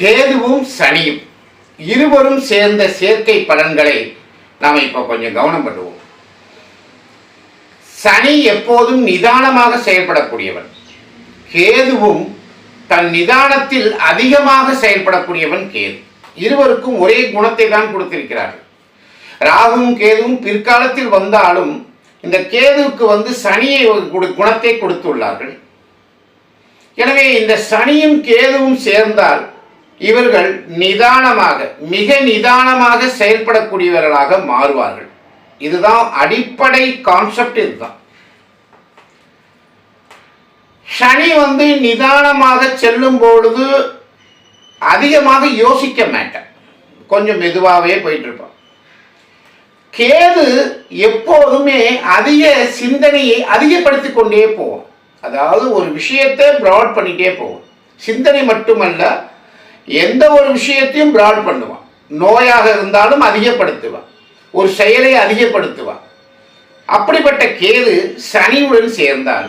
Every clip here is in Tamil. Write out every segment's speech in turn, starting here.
கேதுவும் சனியும் இருவரும் சேர்ந்த சேர்க்கை பலன்களை நாம் இப்போ கொஞ்சம் கவனம் பண்ணுவோம். சனி எப்போதும் நிதானமாக செயல்படக்கூடியவன். கேதுவும் தன் நிதானத்தில் அதிகமாக செயல்படக்கூடியவன் கேது. இருவருக்கும் ஒரே குணத்தை தான் கொடுத்திருக்கிறார்கள். ராகுவும் கேதுவும் பிற்காலத்தில் வந்தாலும் இந்த கேதுவுக்கு வந்து சனியை குணத்தை கொடுத்துள்ளார்கள். எனவே இந்த சனியும் கேதுவும் சேர்ந்தால் இவர்கள் நிதானமாக மிக நிதானமாக செயல்படக்கூடியவர்களாக மாறுவார்கள். இதுதான் அடிப்படை கான்செப்ட் இதுதான். சனி வந்து நிதானமாக செல்லும் பொழுது அதிகமாக யோசிக்க மாட்டேன் கொஞ்சம் மெதுவாகவே போயிட்டு இருப்பான் கேது எப்போதுமே அதிக சிந்தனையை அதிகப்படுத்தி கொண்டே போவோம் அதாவது ஒரு விஷயத்தை ப்ராட் பண்ணிட்டே போவோம் சிந்தனை மட்டுமல்ல எந்த ஒரு விஷயத்தையும் பிராட் பண்ணுவான் நோயாக இருந்தாலும் அதிகப்படுத்துவான் ஒரு செயலை அதிகப்படுத்துவான் அப்படிப்பட்ட கேது சனியுடன் சேர்ந்தான்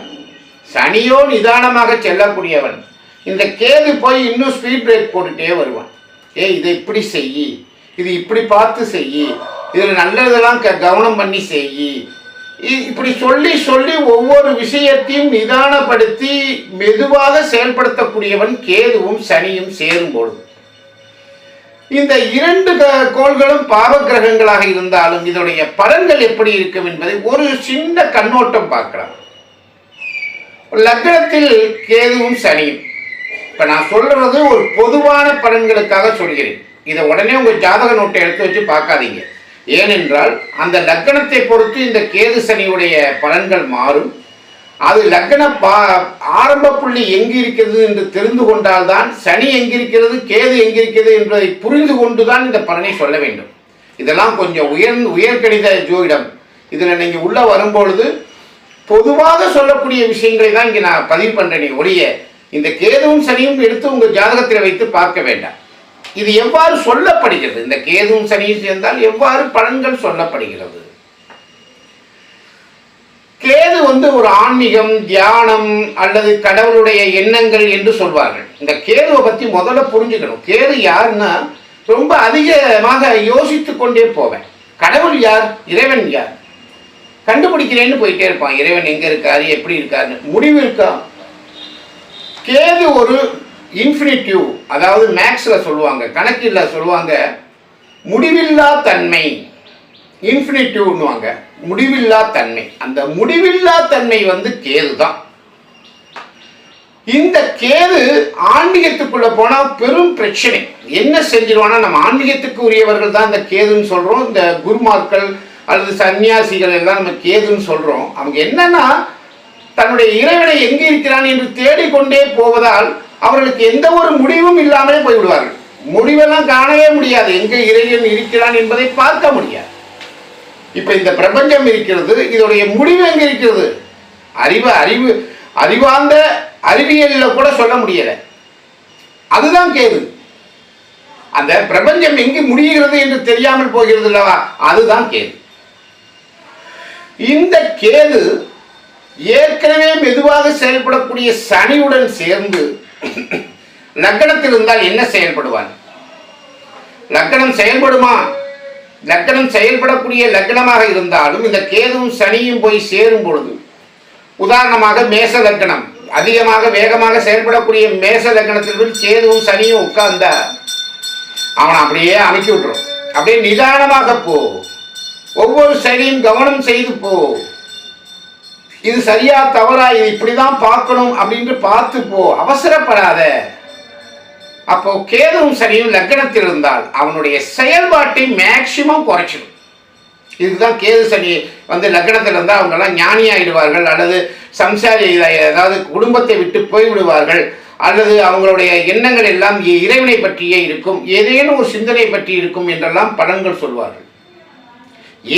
சனியோ நிதானமாக செல்லக்கூடியவன். இந்த கேது போய் இன்னும் ஸ்பீட் பிரேக் போட்டுட்டே வருவான். ஏய் இதை இப்படி செய். இது இப்படி பார்த்து செய். இதில் நல்லதெல்லாம் க கவனம் பண்ணி செய். இப்படி சொல்லி சொல்லி ஒவ்வொரு விஷயத்தையும் நிதானப்படுத்தி மெதுவாக செயல்படுத்தக்கூடியவன் கேதுவும் சனியும் சேரும் பொழுது. இந்த இரண்டு க- கோள்களும் பாவ கிரகங்களாக இருந்தாலும் இதனுடைய பலன்கள் எப்படி இருக்கும் என்பதை ஒரு சின்ன கண்ணோட்டம் பார்க்கலாம். லக்னத்தில் கேதுவும் சனியும். இப்போ நான் சொல்றது ஒரு பொதுவான பலன்களுக்காக சொல்கிறேன். இதை உடனே உங்கள் ஜாதக நோட்டை எடுத்து வச்சு பார்க்காதீங்க. ஏனென்றால் அந்த லக்னத்தை பொறுத்து இந்த கேது சனியுடைய பலன்கள் மாறும். அது லக்ன பா ஆரம்ப புள்ளி எங்கு இருக்கிறது என்று தெரிந்து கொண்டால்தான் சனி எங்கிருக்கிறது கேது எங்கிருக்கிறது என்பதை புரிந்து கொண்டு தான் இந்த பலனை சொல்ல வேண்டும். இதெல்லாம் கொஞ்சம் உயர் உயர்கணித ஜோதிடம். இதில் நீங்கள் உள்ளே வரும்பொழுது பொதுவாக சொல்லக்கூடிய விஷயங்களை தான் இங்கே நான் பதிவு பண்ணுறேனே ஒழிய இந்த கேதுவும் சனியும் எடுத்து உங்கள் ஜாதகத்தில் வைத்து பார்க்க வேண்டாம். இது எவ்வாறு சொல்லப்படுகிறது? இந்த கேதுவும் சனியும் சேர்ந்தால் எவ்வாறு பலன்கள் சொல்லப்படுகிறது? கேது வந்து ஒரு ஆன்மீகம் தியானம் அல்லது கடவுளுடைய எண்ணங்கள் என்று சொல்வார்கள். இந்த கேதுவை பற்றி முதல்ல புரிஞ்சுக்கணும். கேது யாருன்னா ரொம்ப அதிகமாக யோசித்து கொண்டே போவேன். கடவுள் யார்? இறைவன் யார்? கண்டுபிடிக்கிறேன்னு போயிட்டே இருப்பான். இறைவன் எங்க இருக்காரு? எப்படி இருக்காருன்னு. முடிவு இருக்கா? கேது ஒரு இன்ஃபினிட்டிவ் அதாவது மேக்ஸில் சொல்லுவாங்க கணக்கில் சொல்லுவாங்க முடிவில்லா தன்மை. இன்ஃபினிட்டிவ்னுவாங்க முடிவில்லா தன்மை. அந்த முடிவில்லா தன்மை வந்து கேது தான் இந்த கேது ஆன்மீகத்துக்குள்ள போனால் பெரும் பிரச்சனை. என்ன செஞ்சிருவானா நம்ம ஆன்மீகத்துக்கு உரியவர்கள் தான் இந்த கேதுன்னு சொல்கிறோம் இந்த குருமார்கள் அல்லது சன்னியாசிகள் எல்லாம் நம்ம கேதுன்னு சொல்கிறோம் அவங்க என்னன்னா தன்னுடைய இறைவனை எங்கே இருக்கிறான் என்று தேடிக்கொண்டே போவதால் அவர்களுக்கு எந்த ஒரு முடிவும் இல்லாமலே போய்விடுவார்கள். முடிவெல்லாம் காணவே முடியாது. எங்கே இறைவன் இருக்கிறான் என்பதை பார்க்க முடியாது. இப்ப இந்த பிரபஞ்சம் இருக்கிறது இதோடைய முடிவு எங்க இருக்கிறது? அறிவு அறிவு அறிவார்ந்த அறிவியலில் கூட சொல்ல முடியல. அதுதான் கேது. அந்த பிரபஞ்சம் எங்கு முடிகிறது என்று தெரியாமல் போகிறது அல்லவா? அதுதான் கேது. இந்த கேது ஏற்கனவே மெதுவாக செயல்படக்கூடிய சனியுடன் சேர்ந்து லக்கணத்தில் இருந்தால் என்ன செயல்படுவான்? லக்கணம் செயல்படுமா? லக்கணம் செயல்படக்கூடிய லக்கணமாக இருந்தாலும் இந்த கேதுவும் சனியும் போய் சேரும் பொழுது உதாரணமாக மேச லக்கணம் அதிகமாக வேகமாக செயல்படக்கூடிய மேச லக்கணத்தில் போய் கேதுவும் சனியும் உட்கார்ந்தா அவனை அப்படியே அனுப்பி விட்டுரும். அப்படியே நிதானமாக போ. ஒவ்வொரு செயலையும் கவனம் செய்து போ. இது சரியா தவறா இது இப்படிதான் பார்க்கணும் அப்படின்ட்டு பார்த்து போ அவசரப்படாத. அப்போ கேதுவும் சனியும் லக்னத்தில் இருந்தால் அவனுடைய செயல்பாட்டை மேக்சிமம் குறைச்சிடும். இதுதான் கேது சனி வந்து லக்னத்தில் இருந்தால் அவங்கெல்லாம் ஞானி ஆயிடுவார்கள் அல்லது சம்சாரி அதாவது குடும்பத்தை விட்டு போய்விடுவார்கள் அல்லது அவங்களுடைய எண்ணங்கள் எல்லாம் இறைவனை பற்றியே இருக்கும் ஏதேனும் ஒரு சிந்தனை பற்றி இருக்கும் என்றெல்லாம் பலன்கள் சொல்வார்கள்.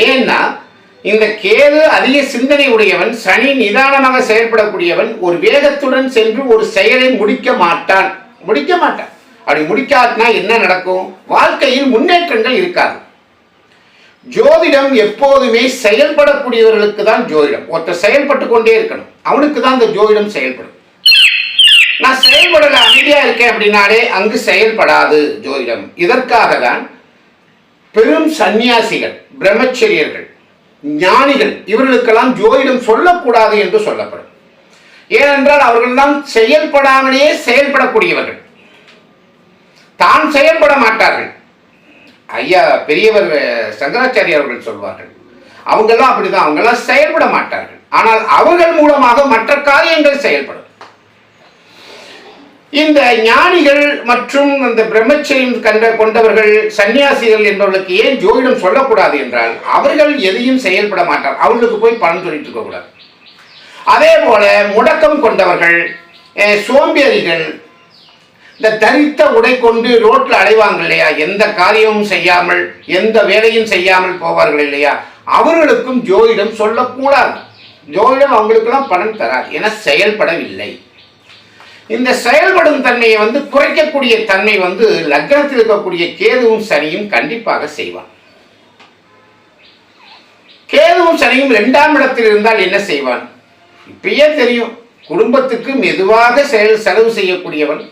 ஏன்னா இந்த கேது அதிக சிந்தனை உடையவன் சனி நிதானமாக செயல்படக்கூடியவன் ஒரு வேகத்துடன் சென்று ஒரு செயலை முடிக்க மாட்டான். முடிக்க மாட்டான். அப்படி முடிக்காதுனா என்ன நடக்கும்? வாழ்க்கையில் முன்னேற்றங்கள் இருக்காது. ஜோதிடம் எப்போதுமே செயல்படக்கூடியவர்களுக்கு தான் ஜோதிடம். ஒருத்தர் செயல்பட்டு கொண்டே இருக்கணும். அவனுக்கு தான் இந்த ஜோதிடம் செயல்படும். நான் செயல்படல அமைதியா இருக்கேன் அப்படின்னாலே அங்கு செயல்படாது ஜோதிடம். இதற்காக தான் பெரும் சந்நியாசிகள் பிரம்மச்சரியர்கள் ஞானிகள் இவர்களுக்கெல்லாம் ஜோதிடம் சொல்லக்கூடாது என்று சொல்லப்படும். ஏனென்றால் அவர்கள்தான் செயல்படாமலேயே செயல்படக்கூடியவர்கள். தான் செயல்பட மாட்டார்கள். ஐயா பெரியவர் அஹ், சங்கராச்சாரிய அவர்கள் சொல்வார்கள். அவங்கெல்லாம் அப்படிதான் அவங்கெல்லாம் செயல்பட மாட்டார்கள். ஆனால் அவர்கள் மூலமாக மற்ற காரியங்கள் செயல்படும். இந்த ஞானிகள் மற்றும் அந்த பிரம்மச்சரியம் கண்ட கொண்டவர்கள் சன்னியாசிகள் என்பவர்களுக்கு ஏன் ஜோதிடம் சொல்லக்கூடாது என்றால் அவர்கள் எதையும் செயல்பட மாட்டார். அவர்களுக்கு போய் பலன் சொல்லிட்டு இருக்கக்கூடாது அதே போல முடக்கம் கொண்டவர்கள் சோம்பேறிகள் இந்த தரித்த உடை கொண்டு ரோட்டில் அலைவாங்க இல்லையா? எந்த காரியமும் செய்யாமல் எந்த வேலையும் செய்யாமல் போவார்கள் இல்லையா? அவர்களுக்கும் ஜோதிடம் சொல்லக்கூடாது. ஜோதிடம் அவங்களுக்கெல்லாம் பலன் தராது. என செயல்படவில்லை. இந்த செயல்படும் தன்மையை வந்து குறைக்கக்கூடிய தன்மை வந்து லக்னத்தில் இருக்கக்கூடிய கேதுவும் சனியும் கண்டிப்பாக செய்வான் கேதுவும் சனியும் இரண்டாம் இடத்தில் இருந்தால் என்ன செய்வான்? இப்பயே தெரியும் குடும்பத்துக்கு மெதுவாக செயல் செலவு செய்யக்கூடியவன்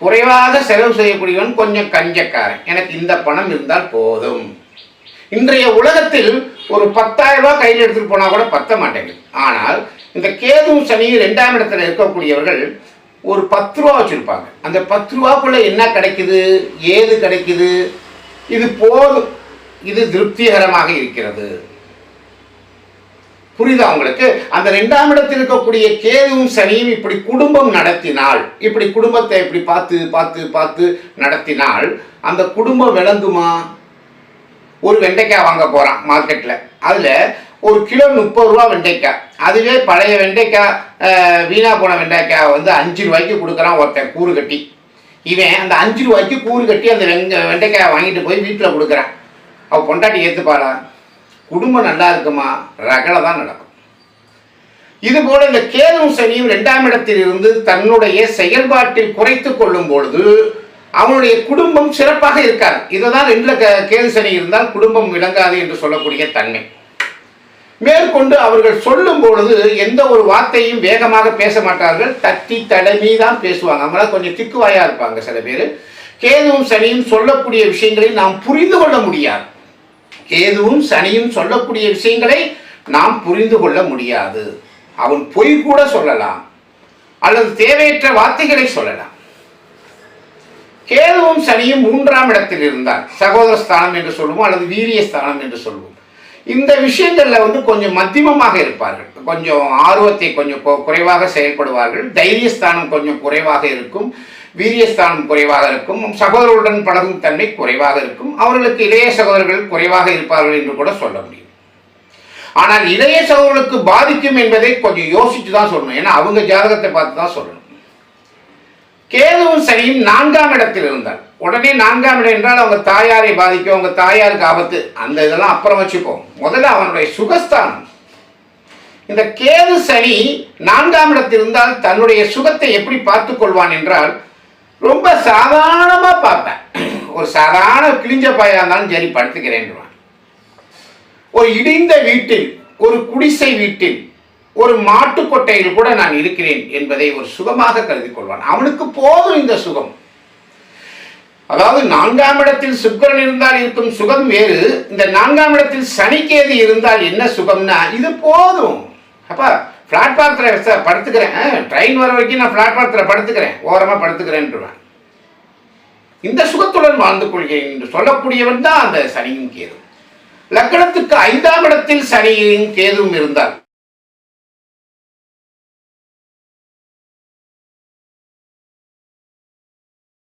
குறைவாக செலவு செய்யக்கூடியவன் கொஞ்சம் கஞ்சக்காரன். எனக்கு இந்த பணம் இருந்தால் போதும். இன்றைய உலகத்தில் ஒரு பத்தாயிரம் ரூபாய் கையில் எடுத்துட்டு போனால் கூட பத்த மாட்டேங்குது. ஆனால் இந்த கேதுவும் சனியும் ரெண்டாம் இடத்துல இருக்கக்கூடியவர்கள் ஒரு பத்து ரூபா வச்சுருப்பாங்க. அந்த பத்து ரூபாக்குள்ளே என்ன கிடைக்குது? ஏது கிடைக்குது? இது போதும். இது திருப்திகரமாக இருக்கிறது. புரியுதா உங்களுக்கு? அந்த ரெண்டாம் இடத்தில் இருக்கக்கூடிய கேதுவும் சனியும் இப்படி குடும்பம் நடத்தினால் இப்படி குடும்பத்தை இப்படி பார்த்து பார்த்து பார்த்து நடத்தினால் அந்த குடும்பம் விளங்குமா ஒரு வெண்டைக்காய் வாங்க போகிறான் மார்க்கெட்டில் அதில் ஒரு கிலோ முப்பது ரூபா வெண்டைக்காய். அதுவே பழைய வெண்டைக்காய் வீணாக போன வெண்டைக்காய் வந்து அஞ்சு ரூபாய்க்கு கொடுக்குறான் ஒருத்தன் கூறு கட்டி. இவன் அந்த அஞ்சு ரூபாய்க்கு கூறு கட்டி அந்த வெங்க வெண்டைக்காயை வாங்கிட்டு போய் வீட்டில் கொடுக்குறான். அவள் பொண்டாட்டி ஏற்றுப்பாளா குடும்பம் நல்லா இருக்குமா? ரகலை தான் நடக்கும். இது போல இந்த கேதும் சனியும் ரெண்டாம் இடத்தில் இருந்து தன்னுடைய செயல்பாட்டில் குறைத்து கொள்ளும் பொழுது அவனுடைய குடும்பம் சிறப்பாக இருக்காது. இதை தான் ரெண்டுல க- கேது சனி இருந்தால் குடும்பம் விளங்காது என்று சொல்லக்கூடிய தன்மை. மேற்கொண்டு அவர்கள் சொல்லும் பொழுது எந்த ஒரு வார்த்தையும் வேகமாக பேச மாட்டார்கள். தட்டி தடமி தான் பேசுவாங்க. அவங்கள கொஞ்சம் திக்குவாயா இருப்பாங்க சில பேர். கேதுவும் சனியும் சொல்லக்கூடிய விஷயங்களை நாம் புரிந்து கொள்ள முடியாது. கேதுவும் சனியும் சொல்லக்கூடிய விஷயங்களை நாம் புரிந்து கொள்ள முடியாது. அவன் பொய் கூட சொல்லலாம். அல்லது தேவையற்ற வார்த்தைகளை சொல்லலாம். கேதுவும் சனியும் மூன்றாம் இடத்தில் இருந்தார். சகோதர ஸ்தானம் என்று சொல்லுவோம் அல்லது வீரிய ஸ்தானம் என்று சொல்லுவோம். இந்த விஷயங்களில் வந்து கொஞ்சம் மத்தியமமாக இருப்பார்கள். கொஞ்சம் ஆர்வத்தை கொஞ்சம் குறைவாக செயல்படுவார்கள். தைரியஸ்தானம் கொஞ்சம் குறைவாக இருக்கும். வீரியஸ்தானம் குறைவாக இருக்கும். சகோதரருடன் பழகும் தன்மை குறைவாக இருக்கும். அவர்களுக்கு இளைய சகோதரர்கள் குறைவாக இருப்பார்கள் என்று கூட சொல்ல முடியும். ஆனால் இளைய சகோதரர்களுக்கு பாதிக்கும் என்பதை கொஞ்சம் யோசிச்சு தான் சொல்லணும். ஏன்னா அவங்க ஜாதகத்தை பார்த்து தான் சொல்லணும். கேதுவும் சனியும் நான்காம் இடத்தில் இருந்தார். உடனே நான்காம் இடம் என்றால் அவங்க தாயாரை பாதிக்கும் அவங்க தாயாருக்கு ஆபத்து. அந்த இதெல்லாம் அப்புறம் வச்சுப்போம். முதல்ல அவனுடைய சுகஸ்தானம். இந்த கேது சனி நான்காம் இடத்தில் இருந்தால் தன்னுடைய சுகத்தை எப்படி பார்த்து கொள்வான் என்றால் ரொம்ப சாதாரணமாக பார்ப்பேன். ஒரு சாதாரண கிழிஞ்ச பாயாக இருந்தாலும் சரி படுத்துக்கிறேன் ஒரு இடிந்த வீட்டில் ஒரு குடிசை வீட்டில் ஒரு மாட்டுக்கொட்டையில் கூட நான் இருக்கிறேன் என்பதை ஒரு சுகமாக கருதி கொள்வான். அவனுக்கு போதும் இந்த சுகம். அதாவது நான்காம் இடத்தில் சுக்கிரன் இருந்தால் இருக்கும் சுகம் வேறு இந்த நான்காம் இடத்தில் சனிக்கேது இருந்தால் என்ன சுகம்னா இது போதும். அப்பா பிளாட்பாரத்தில் படுத்துக்கிறேன். ட்ரெயின் வர வரைக்கும் நான் பிளாட்பாரத்தில் படுத்துக்கிறேன். ஓரமாக படுத்துக்கிறேன் இந்த சுகத்துடன் வாழ்ந்து கொள்கிறேன் என்று சொல்லக்கூடியவன் தான் அந்த சனியும் கேது. லக்கணத்துக்கு ஐந்தாம் இடத்தில் சனியும் கேதுவும் இருந்தால்